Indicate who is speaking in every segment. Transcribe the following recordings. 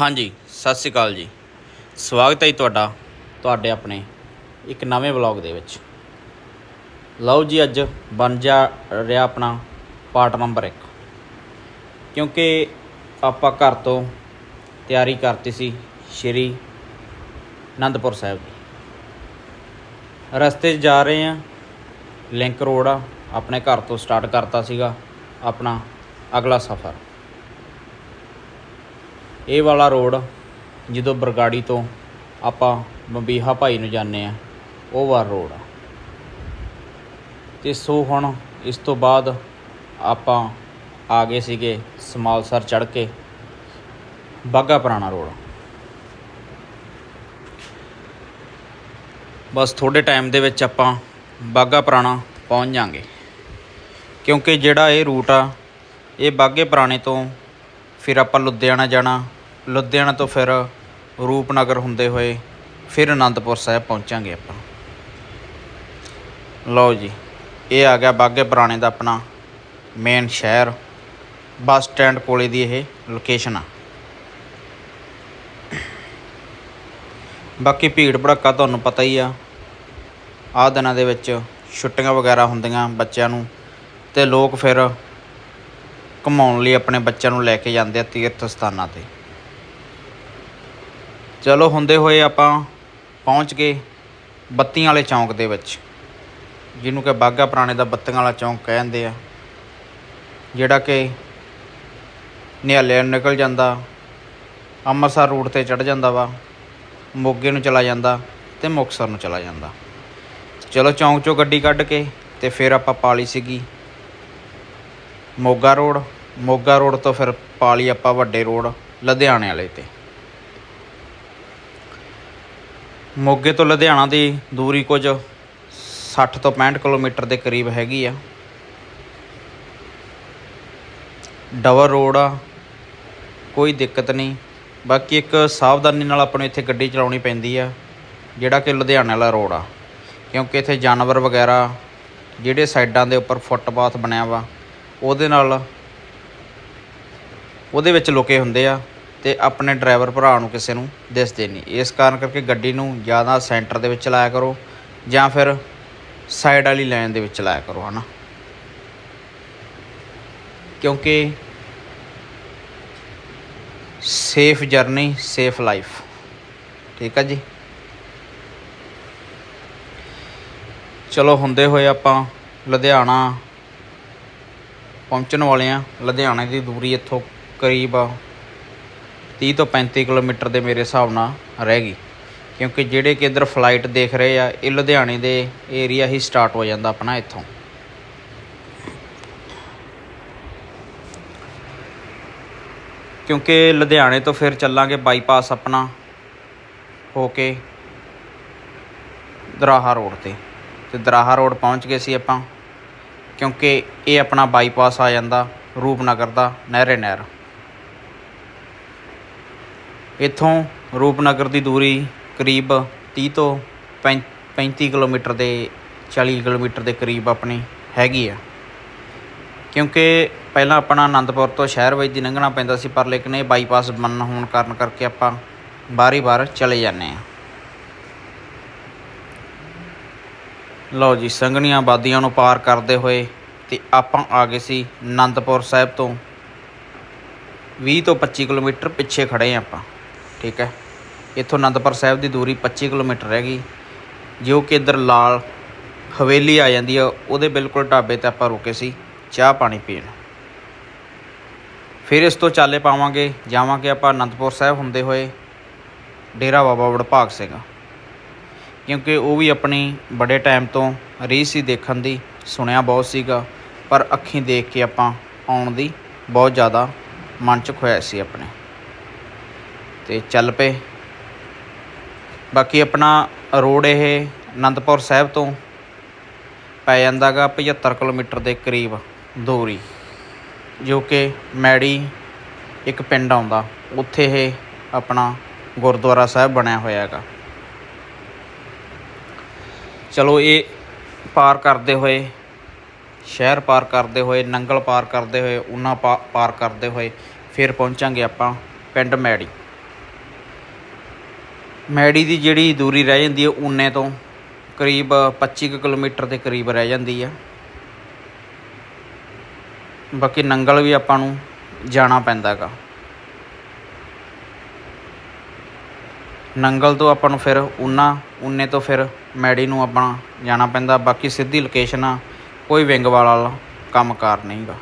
Speaker 1: ਹਾਂਜੀ, ਸਤਿ ਸ਼੍ਰੀ ਅਕਾਲ ਜੀ। ਸਵਾਗਤ ਹੈ ਜੀ ਤੁਹਾਡਾ, ਤੁਹਾਡੇ ਆਪਣੇ ਇੱਕ ਨਵੇਂ ਵਲੌਗ ਦੇ ਵਿੱਚ। ਲਓ ਜੀ, ਅੱਜ ਬਣ ਜਾ ਰਿਹਾ ਆਪਣਾ ਪਾਰਟ ਨੰਬਰ 1 ਕਿਉਂਕਿ ਆਪਾਂ ਘਰ ਤੋਂ ਤਿਆਰੀ ਕਰਤੀ ਸੀ ਸ਼੍ਰੀ ਅਨੰਦਪੁਰ ਸਾਹਿਬ ਦੀ। ਰਸਤੇ 'ਚ ਜਾ ਰਹੇ ਆ ਲਿੰਕ ਰੋਡ ਆ, ਆਪਣੇ ਘਰ ਤੋਂ ਸਟਾਰਟ ਕਰਤਾ ਸੀਗਾ ਆਪਣਾ ਅਗਲਾ ਸਫ਼ਰ। ਇਹ ਵਾਲਾ ਰੋਡ ਜਦੋਂ ਬਰਗਾੜੀ ਤੋਂ ਆਪਾਂ ਬੰਬੀਹਾ ਭਾਈ ਨੂੰ ਜਾਂਦੇ ਆ ਉਹ ਵਾਰ ਰੋਡ ਆ। ਤੇ ਸੋ ਹੁਣ ਇਸ ਤੋਂ ਬਾਅਦ ਆਪਾਂ ਆ ਗਏ ਸੀਗੇ ਸਮਾਲਸਰ ਚੜ੍ਹ ਕੇ ਬਾਗਾ ਪੁਰਾਣਾ ਰੋਡ। ਬਸ ਥੋੜੇ ਟਾਈਮ ਦੇ ਵਿੱਚ ਆਪਾਂ ਬਾਗਾ ਪੁਰਾਣਾ ਪਹੁੰਚ ਜਾਾਂਗੇ। ਕਿਉਂਕਿ ਜਿਹੜਾ ਇਹ ਰੂਟ ਆ, ਇਹ ਬਾਗੇ ਪੁਰਾਣੇ ਤੋਂ ਫਿਰ ਆਪਾਂ ਲੁਧਿਆਣਾ ਜਾਣਾ। ਲੁਧਿਆਣਾ ਤੋਂ ਫਿਰ ਰੂਪਨਗਰ ਹੁੰਦੇ ਹੋਏ ਫਿਰ ਅਨੰਦਪੁਰ ਸਾਹਿਬ ਪਹੁੰਚਾਂਗੇ ਆਪਾਂ। ਲਓ ਜੀ, ਇਹ ਆ ਗਿਆ ਬਾਗੇ ਪੁਰਾਣੇ ਦਾ ਆਪਣਾ ਮੇਨ ਸ਼ਹਿਰ, ਬੱਸ ਸਟੈਂਡ ਕੋਲੇ ਦੀ ਇਹ ਲੋਕੇਸ਼ਨ ਆ। ਬਾਕੀ ਭੀੜ ਭੜੱਕਾ ਤੁਹਾਨੂੰ ਪਤਾ ਹੀ ਆ, ਆਹ ਦਿਨਾਂ ਦੇ ਵਿੱਚ ਛੁੱਟੀਆਂ ਵਗੈਰਾ ਹੁੰਦੀਆਂ ਬੱਚਿਆਂ ਨੂੰ ਤੇ ਲੋਕ ਫਿਰ ਘੁਮਾਉਣ ਲਈ ਆਪਣੇ ਬੱਚਿਆਂ ਨੂੰ ਲੈ ਕੇ ਜਾਂਦੇ ਆ ਤੀਰਥ ਸਥਾਨਾਂ ਤੇ। ਚਲੋ ਹੁੰਦੇ ਹੋਏ ਆਪਾਂ ਪਹੁੰਚ ਗਏ ਬੱਤੀਆਂ ਵਾਲੇ ਚੌਂਕ ਦੇ ਵਿੱਚ, ਜਿਹਨੂੰ ਕਿ ਬਾਗਾ ਪੁਰਾਣੇ ਦਾ ਬੱਤੀਆਂ ਵਾਲਾ ਚੌਂਕ ਕਹਿੰਦੇ ਆ, ਜਿਹੜਾ ਕਿ ਨਿਹਾਲੇ ਨੂੰ ਨਿਕਲ ਜਾਂਦਾ, ਅੰਮ੍ਰਿਤਸਰ ਰੂਟ ਤੇ ਚੜ ਜਾਂਦਾ ਵਾ, ਮੋਗੇ ਨੂੰ ਚਲਾ ਜਾਂਦਾ ਤੇ ਮੁਕਤਸਰ ਨੂੰ ਚਲਾ ਜਾਂਦਾ। ਚਲੋ ਚੌਂਕ ਚੋਂ ਗੱਡੀ ਕੱਢ ਕੇ ਤੇ ਫਿਰ ਆਪਾਂ ਪਾਲੀ ਸੀਗੀ। ਮੋਗਾ ਰੋਡ ਮੋਗਾ ਰੋਡ ਤੋਂ ਫਿਰ ਪਾਲੀ ਆਪਾਂ ਵੱਡੇ ਰੋਡ, ਲੁਧਿਆਣੇ ਵਾਲੇ ਤੇ। ਮੋਗੇ ਤੋਂ ਲੁਧਿਆਣਾ ਦੀ ਦੂਰੀ ਕੁਝ 60 ਤੋਂ 65 ਕਿਲੋਮੀਟਰ ਦੇ ਕਰੀਬ ਹੈਗੀ ਆ। ਡਬਲ ਰੋਡ ਆ, ਕੋਈ ਦਿੱਕਤ ਨਹੀਂ। ਬਾਕੀ ਇੱਕ ਸਾਵਧਾਨੀ ਨਾਲ ਆਪਾਂ ਨੂੰ ਇੱਥੇ ਗੱਡੀ ਚਲਾਉਣੀ ਪੈਂਦੀ ਆ, ਜਿਹੜਾ ਕਿ ਲੁਧਿਆਣੇ ਵਾਲਾ ਰੋਡ ਆ। ਕਿਉਂਕਿ ਇੱਥੇ ਜਾਨਵਰ ਵਗੈਰਾ, ਜਿਹੜੇ ਸਾਈਡਾਂ ਦੇ ਉੱਪਰ ਫੁੱਟਪਾਥ ਬਣਿਆ ਵਾ ਉਹਦੇ ਨਾਲ ਉਹਦੇ ਵਿੱਚ ਲੁਕੇ ਹੁੰਦੇ ਆ ਤੇ ਆਪਣੇ ਡਰਾਈਵਰ ਭਰਾ ਨੂੰ ਕਿਸੇ ਨੂੰ ਦਿਸਦੇ ਨਹੀਂ। ਇਸ ਕਾਰਨ ਕਰਕੇ ਗੱਡੀ ਨੂੰ ਜ਼ਿਆਦਾ ਸੈਂਟਰ ਦੇ ਵਿੱਚ ਚਲਾਇਆ ਕਰੋ ਜਾਂ ਫਿਰ ਸਾਈਡ ਵਾਲੀ ਲਾਈਨ ਦੇ ਵਿੱਚ ਚਲਾਇਆ ਕਰੋ, ਹਨਾ? ਕਿਉਂਕਿ ਸੇਫ ਜਰਨੀ, ਸੇਫ ਲਾਈਫ। ਠੀਕ ਆ ਜੀ? ਚਲੋ, ਹੁੰਦੇ ਹੋਏ ਆਪਾਂ ਲੁਧਿਆਣਾ ਪਹੁੰਚਣ ਵਾਲੇ ਹਾਂ ਲੁਧਿਆਣੇ ਦੀ ਦੂਰੀ ਇੱਥੋਂ ਕਰੀਬ 30 ਤੋਂ 35 ਕਿਲੋਮੀਟਰ ਦੇ ਮੇਰੇ ਹਿਸਾਬ ਨਾਲ ਰਹਿ ਗਈ ਕਿਉਂਕਿ ਜਿਹੜੇ ਕਿ ਇੱਧਰ ਫਲਾਈਟ ਦੇਖ ਰਹੇ ਆ, ਇਹ ਲੁਧਿਆਣੇ ਦੇ ਏਰੀਆ ਹੀ ਸਟਾਰਟ ਹੋ ਜਾਂਦਾ ਆਪਣਾ ਇੱਥੋਂ। ਕਿਉਂਕਿ ਲੁਧਿਆਣੇ ਤੋਂ ਫਿਰ ਚੱਲਾਂਗੇ ਬਾਈਪਾਸ ਆਪਣਾ ਹੋ ਕੇ ਦਰਾਹਾ ਰੋਡ ਤੇ। ਤੇ ਦਰਾਹਾ ਰੋਡ ਪਹੁੰਚ ਗਏ ਸੀ ਆਪਾਂ। ਕਿਉਂਕਿ ਇਹ ਆਪਣਾ ਬਾਈਪਾਸ ਆ ਜਾਂਦਾ ਰੂਪਨਗਰ ਦਾ, ਨਹਿਰੇ ਨਹਿਰ। ਇੱਥੋਂ ਰੂਪਨਗਰ ਦੀ ਦੂਰੀ ਕਰੀਬ 30 ਤੋਂ 35 ਕਿਲੋਮੀਟਰ ਦੇ 40 ਕਿਲੋਮੀਟਰ ਦੇ ਕਰੀਬ ਆਪਣੀ ਹੈਗੀ ਆ। ਕਿਉਂਕਿ ਪਹਿਲਾਂ ਆਪਣਾ ਆਨੰਦਪੁਰ ਤੋਂ ਸ਼ਹਿਰ ਵਿੱਚ ਦੀ ਲੰਘਣਾ ਪੈਂਦਾ ਸੀ, ਪਰ ਲੇਕਿਨ ਇਹ ਬਾਈਪਾਸ ਬਣਨ ਹੋਣ ਕਾਰਨ ਕਰਕੇ ਆਪਾਂ ਬਾਰੀ ਬਾਰ ਚਲੇ ਜਾਂਦੇ ਆ। ਲਓ ਜੀ, ਸੰਘਣੀਆਂ ਆਬਾਦੀਆਂ ਨੂੰ ਪਾਰ ਕਰਦੇ ਹੋਏ ਤੇ ਆਪਾਂ ਆ ਗਏ ਸੀ ਆਨੰਦਪੁਰ ਸਾਹਿਬ ਤੋਂ। 20 ਤੋਂ 25 ਕਿਲੋਮੀਟਰ ਪਿੱਛੇ ਖੜੇ ਆ ਆਪਾਂ, ਠੀਕ ਹੈ? ਇੱਥੋਂ ਆਨੰਦਪੁਰ ਸਾਹਿਬ ਦੀ ਦੂਰੀ 25 ਕਿਲੋਮੀਟਰ ਰਹਿ ਗਈ, ਜੋ ਕਿ ਇੱਧਰ ਲਾਲ ਹਵੇਲੀ ਆ ਜਾਂਦੀ ਆ, ਉਹਦੇ ਬਿਲਕੁਲ ਢਾਬੇ ਤੇ ਆਪਾਂ ਰੁਕੇ ਸੀ, ਚਾਹ ਪਾਣੀ ਪੀਣ। ਫਿਰ ਇਸ ਤੋਂ ਚਾਲੇ ਪਾਵਾਂਗੇ, ਜਾਵਾਂਗੇ ਆਪਾਂ ਅਨੰਦਪੁਰ ਸਾਹਿਬ ਹੁੰਦੇ ਹੋਏ ਡੇਰਾ ਬਾਬਾ ਵਡਭਾਗ ਸਿੰਘ। ਕਿਉਂਕਿ ਉਹ ਵੀ ਆਪਣੀ ਬੜੇ ਟਾਈਮ ਤੋਂ ਰੀਸ ਸੀ ਦੇਖਣ ਦੀ ਸੁਣਿਆ ਬਹੁਤ ਸੀਗਾ, ਪਰ ਅੱਖੀਂ ਦੇਖ ਕੇ ਆਪਾਂ ਆਉਣ ਦੀ ਬਹੁਤ ਜ਼ਿਆਦਾ ਮਨ ਚ ਖੋਇਆ ਸੀ ਆਪਣੇ। ਤੇ ਚੱਲ ਪਏ। ਬਾਕੀ ਆਪਣਾ ਰੋਡ ਇਹ ਅਨੰਦਪੁਰ ਸਾਹਿਬ ਤੋਂ ਪੈ ਜਾਂਦਾਗਾ 75 ਕਿਲੋਮੀਟਰ ਦੇ ਕਰੀਬ ਦੂਰੀ, ਜੋ ਕਿ ਮੈੜੀ ਇੱਕ ਪਿੰਡ ਆਉਂਦਾ, ਉੱਥੇ ਇਹ ਆਪਣਾ ਗੁਰਦੁਆਰਾ ਸਾਹਿਬ ਬਣਿਆ ਹੋਇਆ ਹੈਗਾ ਚਲੋ ਇਹ ਪਾਰ ਕਰਦੇ ਹੋਏ, ਸ਼ਹਿਰ ਪਾਰ ਕਰਦੇ ਹੋਏ, ਨੰਗਲ ਪਾਰ ਕਰਦੇ ਹੋਏ ਉਹਨਾਂ ਪਾ- ਪਾਰ ਕਰਦੇ ਹੋਏ, ਫਿਰ ਪਹੁੰਚਾਂਗੇ ਆਪਾਂ ਪਿੰਡ ਮੈੜੀ। ਮੈੜੀ ਦੀ ਜਿਹੜੀ ਦੂਰੀ ਰਹਿ ਜਾਂਦੀ ਹੈ ਉਨੇ ਤੋਂ ਕਰੀਬ 25 ਕੁ ਕਿਲੋਮੀਟਰ ਦੇ ਕਰੀਬ ਰਹਿ ਜਾਂਦੀ ਆ ਬਾਕੀ ਨੰਗਲ ਵੀ ਆਪਾਂ ਨੂੰ ਜਾਣਾ ਪੈਂਦਾ ਗਾ ਨੰਗਲ ਤੋਂ ਆਪਾਂ ਨੂੰ ਫਿਰ ਉਨਾ, ਉਨੇ ਤੋਂ ਫਿਰ ਮੈੜੀ ਨੂੰ ਆਪਣਾ ਜਾਣਾ ਪੈਂਦਾ, ਬਾਕੀ ਸਿੱਧੀ ਲੋਕੇਸ਼ਨ ਆ, ਕੋਈ ਵਿੰਗ ਵਾਲਾ ਕੰਮਕਾਰ ਨਹੀਂਗਾ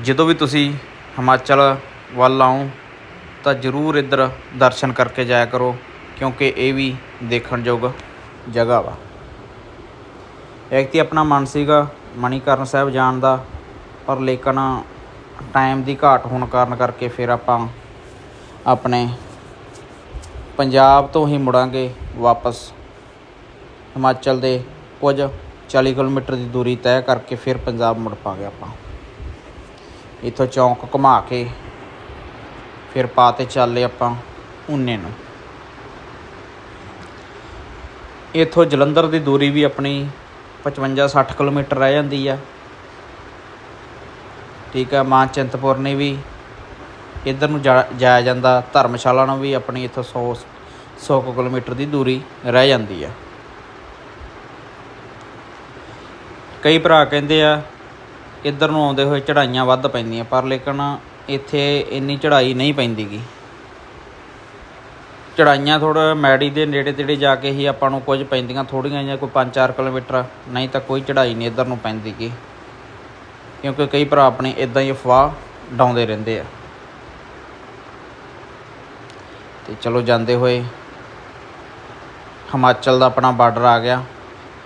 Speaker 1: ਜਦੋਂ ਵੀ ਤੁਸੀਂ ਹਿਮਾਚਲ ਵੱਲ ਆਓ, ਤਾਂ ਜ਼ਰੂਰ ਇੱਧਰ ਦਰਸ਼ਨ ਕਰਕੇ ਜਾਇਆ ਕਰੋ, ਕਿਉਂਕਿ ਇਹ ਵੀ ਦੇਖਣਯੋਗ ਜਗ੍ਹਾ ਵਾ। ਇੱਕ ਆਪਣਾ ਮਨ ਸੀਗਾ ਮਣੀਕਰਨ ਸਾਹਿਬ ਜਾਣ ਦਾ, ਪਰ ਲੇਕਿਨ ਟਾਈਮ ਦੀ ਘਾਟ ਹੋਣ ਕਾਰਨ ਕਰਕੇ ਫਿਰ ਆਪਾਂ ਆਪਣੇ ਪੰਜਾਬ ਤੋਂ ਹੀ ਮੁੜਾਂਗੇ ਵਾਪਸ। ਹਿਮਾਚਲ ਦੇ ਕੁਝ 40 ਕਿਲੋਮੀਟਰ ਦੀ ਦੂਰੀ ਤੈਅ ਕਰਕੇ ਫਿਰ ਪੰਜਾਬ ਮੁੜ ਪਾਂਗੇ ਆਪਾਂ। ਇੱਥੋਂ ਚੌਂਕ ਘੁਮਾ ਕੇ ਫਿਰ ਪਾ ਤੇ ਚੱਲੇ ਆਪਾਂ ਉਨੇ ਨੂੰ। ਇੱਥੋਂ ਜਲੰਧਰ ਦੀ ਦੂਰੀ ਵੀ ਆਪਣੀ 55 60 ਕਿਲੋਮੀਟਰ ਰਹਿ ਜਾਂਦੀ ਆ। ਠੀਕ ਆ, ਮਾਂ ਚਿੰਤਪੁਰਨੀ ਵੀ ਇੱਧਰ ਨੂੰ ਜਾ- ਜਾਇਆ ਜਾਂਦਾ, ਧਰਮਸ਼ਾਲਾ ਨੂੰ ਵੀ ਆਪਣੀ ਇੱਥੋਂ 100 100 ਕੁ ਕਿਲੋਮੀਟਰ ਦੀ ਦੂਰੀ ਰਹਿ ਜਾਂਦੀ ਆ। ਕਈ ਭਰਾ ਕਹਿੰਦੇ ਆ, ਇੱਧਰ ਨੂੰ ਆਉਂਦੇ ਹੋਏ ਚੜਾਈਆਂ ਵੱਧ ਪੈਂਦੀਆਂ, ਪਰ ਲੇਕਿਨ ਇੱਥੇ ਇੰਨੀ ਚੜਾਈ ਨਹੀਂ ਪੈਂਦੀਗੀ। ਚੜਾਈਆਂ ਥੋੜਾ ਮੈੜੀ ਦੇ ਨੇੜੇ ਤੇੜੇ ਜਾ ਕੇ ਹੀ ਆਪਾਂ ਨੂੰ ਕੁਝ ਪੈਂਦੀਆਂ ਥੋੜੀਆਂ ਜਾਂ ਕੋਈ 5-4 ਕਿਲੋਮੀਟਰ, ਨਹੀਂ ਤਾਂ ਕੋਈ ਚੜਾਈ ਨਹੀਂ ਇੱਧਰ ਨੂੰ ਪੈਂਦੀਗੀ। ਕਿਉਂਕਿ ਕਈ ਭਰਾ ਆਪਣੀ ਇਦਾਂ ਹੀ ਅਫਵਾਹ ਡਾਉਂਦੇ ਰਹਿੰਦੇ ਆ। ਤੇ ਚਲੋ ਜਾਂਦੇ ਹੋਏ ਹਿਮਾਚਲ ਦਾ ਆਪਣਾ ਬਾਰਡਰ ਆ ਗਿਆ।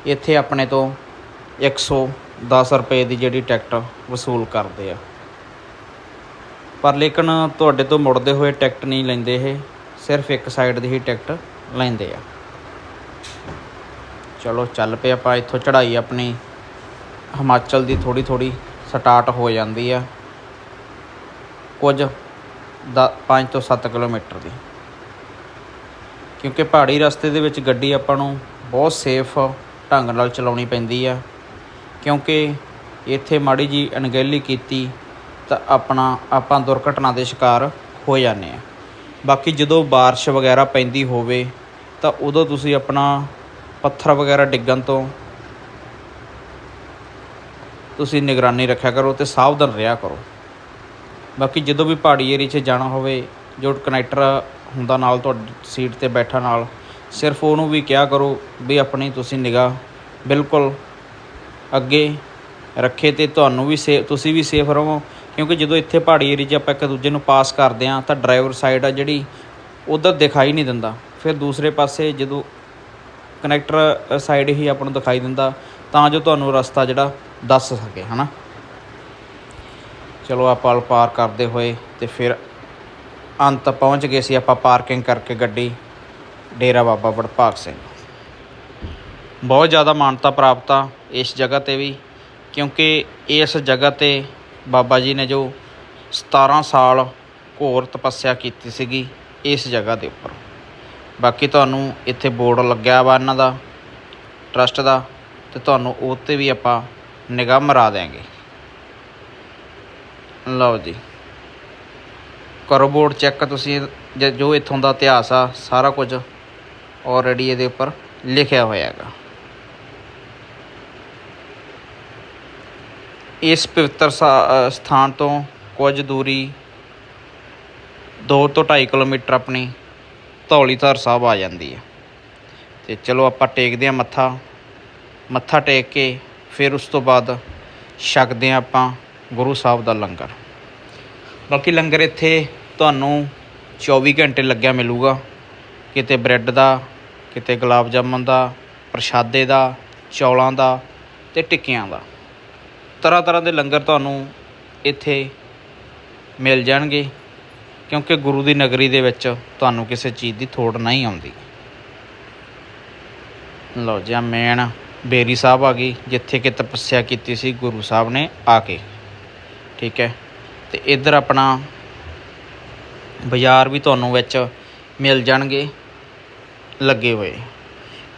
Speaker 1: ਇੱਥੇ ਆਪਣੇ ਤੋਂ 110 ਰੁਪਏ ਦੀ ਜਿਹੜੀ ਟਿਕਟ ਵਸੂਲ ਕਰਦੇ ਆ। ਪਰ ਲੇਕਿਨ ਤੁਹਾਡੇ ਤੋਂ ਮੁੜਦੇ ਹੋਏ ਟਿਕਟ ਨਹੀਂ ਲੈਂਦੇ ਇਹ, ਸਿਰਫ ਇੱਕ ਸਾਈਡ ਦੀ ਹੀ ਟਿਕਟ ਲੈਂਦੇ ਆ। ਚਲੋ ਚੱਲ ਪਏ ਆਪਾਂ, ਇੱਥੋਂ ਚੜ੍ਹਾਈ ਆਪਣੀ ਹਿਮਾਚਲ ਦੀ ਥੋੜੀ ਥੋੜੀ ਸਟਾਰਟ ਹੋ ਜਾਂਦੀ ਆ। ਕੁਝ ਦਾ 5 ਤੋਂ 7 ਕਿਲੋਮੀਟਰ ਦੀ। ਕਿਉਂਕਿ ਪਹਾੜੀ ਰਸਤੇ ਦੇ ਵਿੱਚ ਗੱਡੀ ਆਪਾਂ ਨੂੰ ਬਹੁਤ ਸੇਫ ਢੰਗ ਨਾਲ ਚਲਾਉਣੀ ਪੈਂਦੀ ਆ। ਕਿਉਂਕਿ ਇੱਥੇ ਮਾੜੀ ਜੀ ਅਣਗਹਿਲੀ ਕੀਤੀ ਤਾਂ ਆਪਣਾ, ਆਪਾਂ ਦੁਰਘਟਨਾ ਦੇ ਸ਼ਿਕਾਰ ਹੋ ਜਾਂਦੇ ਆ। ਬਾਕੀ ਜਦੋਂ ਬਾਰਿਸ਼ ਵਗੈਰਾ ਪੈਂਦੀ ਹੋਵੇ ਤਾਂ ਉਦੋਂ ਤੁਸੀਂ ਆਪਣਾ ਪੱਥਰ ਵਗੈਰਾ ਡਿੱਗਣ ਤੋਂ ਤੁਸੀਂ ਨਿਗਰਾਨੀ ਰੱਖਿਆ ਕਰੋ ਤੇ ਸਾਵਧਾਨ ਰਿਹਾ ਕਰੋ। ਬਾਕੀ ਜਦੋਂ ਵੀ ਪਹਾੜੀ ਏਰੀਆ 'ਚ ਜਾਣਾ ਹੋਵੇ, ਜੋ ਕਨੈਕਟਰ ਹੁੰਦਾ ਨਾਲ ਤੁਹਾਡੀ ਸੀਟ ਤੇ ਬੈਠਾ ਨਾਲ, ਸਿਰਫ ਉਹਨੂੰ ਵੀ ਕਿਹਾ ਕਰੋ ਵੀ ਆਪਣੀ ਤੁਸੀਂ ਨਿਗਾਹ ਬਿਲਕੁਲ ਅੱਗੇ ਰੱਖੇ ਤੇ ਤੁਹਾਨੂੰ ਵੀ ਸੇ ਤੁਸੀਂ ਵੀ ਸੇਫ ਰਹੋ, ਕਿਉਂਕਿ ਜਦੋਂ ਇੱਥੇ ਪਹਾੜੀ ਏਰੀਆ 'ਚ ਆਪਾਂ ਇੱਕ ਦੂਜੇ ਨੂੰ ਪਾਸ ਕਰਦੇ ਆ ਤਾਂ ਡਰਾਈਵਰ ਸਾਈਡ ਆ ਜਿਹੜੀ ਉਧਰ ਦਿਖਾਈ ਨਹੀਂ ਦਿੰਦਾ। ਫਿਰ ਦੂਸਰੇ ਪਾਸੇ ਜਦੋਂ ਕਨੈਕਟਰ ਸਾਈਡ ਹੀ ਆਪਾਂ ਨੂੰ ਦਿਖਾਈ ਦਿੰਦਾ ਤਾਂ ਜੋ ਤੁਹਾਨੂੰ ਰਸਤਾ ਜਿਹੜਾ ਦੱਸ ਸਕੇ, ਹਨਾ। ਚਲੋ ਆਪਾਂ ਪਾਰ ਕਰਦੇ ਹੋਏ ਤੇ ਫਿਰ ਅੰਤ ਪਹੁੰਚ ਗਏ ਸੀ ਆਪਾਂ ਪਾਰਕਿੰਗ ਕਰਕੇ ਗੱਡੀ, ਡੇਰਾ ਬਾਬਾ ਵੜਭਾਗ ਸਿੰਘ। ਬਹੁਤ ਜ਼ਿਆਦਾ ਮਾਨਤਾ ਪ੍ਰਾਪਤ ਆ ਇਸ ਜਗ੍ਹਾ ਤੇ ਵੀ, ਕਿਉਂਕਿ ਇਸ ਜਗ੍ਹਾ ਤੇ ਬਾਬਾ ਜੀ ਨੇ ਜੋ 17 ਸਾਲ ਘੋਰ ਤਪੱਸਿਆ ਕੀਤੀ ਸੀਗੀ ਇਸ ਜਗ੍ਹਾ ਦੇ ਉੱਪਰ। ਬਾਕੀ ਤੁਹਾਨੂੰ ਇੱਥੇ ਬੋਰਡ ਲੱਗਿਆ ਵਾ ਇਹਨਾਂ ਦਾ, ਟਰਸਟ ਦਾ, ਤੇ ਤੁਹਾਨੂੰ ਉਹ 'ਤੇ ਵੀ ਆਪਾਂ ਨਿਗਾਹ ਮਰਾ ਦਿਆਂਗੇ। ਲਓ ਜੀ। ਕਰੋ ਬੋਰਡ ਚੈੱਕ ਤੁਸੀਂ ਜ- ਜੋ ਇੱਥੋਂ ਦਾ ਇਤਿਹਾਸ ਆ ਸਾਰਾ ਕੁਝ ਆਲਰੇਡੀ ਇਹਦੇ ਉੱਪਰ ਲਿਖਿਆ ਹੋਇਆ ਹੈਗਾ। ਇਸ ਪਵਿੱਤਰ ਸਾ- ਅ, ਸਥਾਨ ਤੋਂ ਕੁਝ ਦੂਰੀ 2 ਤੋਂ 2.5 ਕਿਲੋਮੀਟਰ ਆਪਣੀ ਧੌਲੀਧਰ ਸਾਹਿਬ ਆ ਜਾਂਦੀ ਹੈ। ਤੇ ਚਲੋ ਆਪਾਂ ਟੇਕਦੇ ਹਾਂ ਮੱਥਾ ਮੱਥਾ ਟੇਕ ਕੇ ਫਿਰ ਉਸ ਤੋਂ ਬਾਅਦ ਛਕਦੇ ਹਾਂ ਆਪਾਂ ਗੁਰੂ ਸਾਹਿਬ ਦਾ ਲੰਗਰ। ਬਾਕੀ ਲੰਗਰ ਇੱਥੇ ਤੁਹਾਨੂੰ 24 ਘੰਟੇ ਲੱਗਿਆ ਮਿਲੂਗਾ। ਕਿਤੇ ਬ੍ਰੈਡ ਦਾ, ਕਿਤੇ ਗੁਲਾਬ ਜਾਮਨ ਦਾ, ਪ੍ਰਸ਼ਾਦੇ ਦਾ, ਚੌਲਾਂ ਦਾ ਅਤੇ ਟਿੱਕੀਆਂ ਦਾ। ਤਰ੍ਹਾਂ ਤਰ੍ਹਾਂ ਦੇ ਲੰਗਰ ਤੁਹਾਨੂੰ ਇੱਥੇ ਮਿਲ ਜਾਣਗੇ, ਕਿਉਂਕਿ ਗੁਰੂ ਦੀ ਨਗਰੀ ਦੇ ਵਿੱਚ ਤੁਹਾਨੂੰ ਕਿਸੇ ਚੀਜ਼ ਦੀ ਥੋੜ ਨਹੀਂ ਆਉਂਦੀ। ਲਓ ਜੀ ਮੇਨ ਬੇਰੀ ਸਾਹਿਬ ਆ ਗਈ, ਜਿੱਥੇ ਕਿ ਤਪੱਸਿਆ ਕੀਤੀ ਸੀ ਗੁਰੂ ਸਾਹਿਬ ਨੇ ਆ ਕੇ। ਠੀਕ ਹੈ, ਤੇ ਇੱਧਰ ਆਪਣਾ ਬਾਜ਼ਾਰ ਵੀ ਤੁਹਾਨੂੰ ਵਿੱਚ ਮਿਲ ਜਾਣਗੇ, ਲੱਗੇ ਹੋਏ।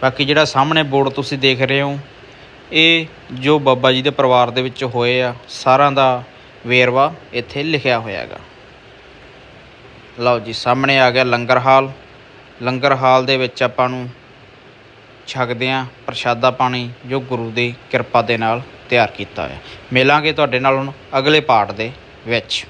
Speaker 1: ਬਾਕੀ ਜਿਹੜਾ ਸਾਹਮਣੇ ਬੋਰਡ ਤੁਸੀਂ ਦੇਖ ਰਹੇ ਹੋ, ਇਹ ਜੋ ਬਾਬਾ ਜੀ ਦੇ ਪਰਿਵਾਰ ਦੇ ਵਿੱਚ ਹੋਏ ਆ, ਸਾਰਿਆਂ ਦਾ ਵੇਰਵਾ ਇੱਥੇ ਲਿਖਿਆ ਹੋਇਆ ਹੈਗਾ। ਲਓ ਜੀ, ਸਾਹਮਣੇ ਆ ਗਿਆ ਲੰਗਰ ਹਾਲ। ਲੰਗਰ ਹਾਲ ਦੇ ਵਿੱਚ ਆਪਾਂ ਨੂੰ ਛਕਦੇ ਹਾਂ ਪ੍ਰਸ਼ਾਦਾ ਪਾਣੀ, ਜੋ ਗੁਰੂ ਦੀ ਕਿਰਪਾ ਦੇ ਨਾਲ ਤਿਆਰ ਕੀਤਾ ਹੋਇਆ। ਮਿਲਾਂਗੇ ਤੁਹਾਡੇ ਨਾਲ ਹੁਣ ਅਗਲੇ ਪਾਠ ਦੇ ਵਿੱਚ।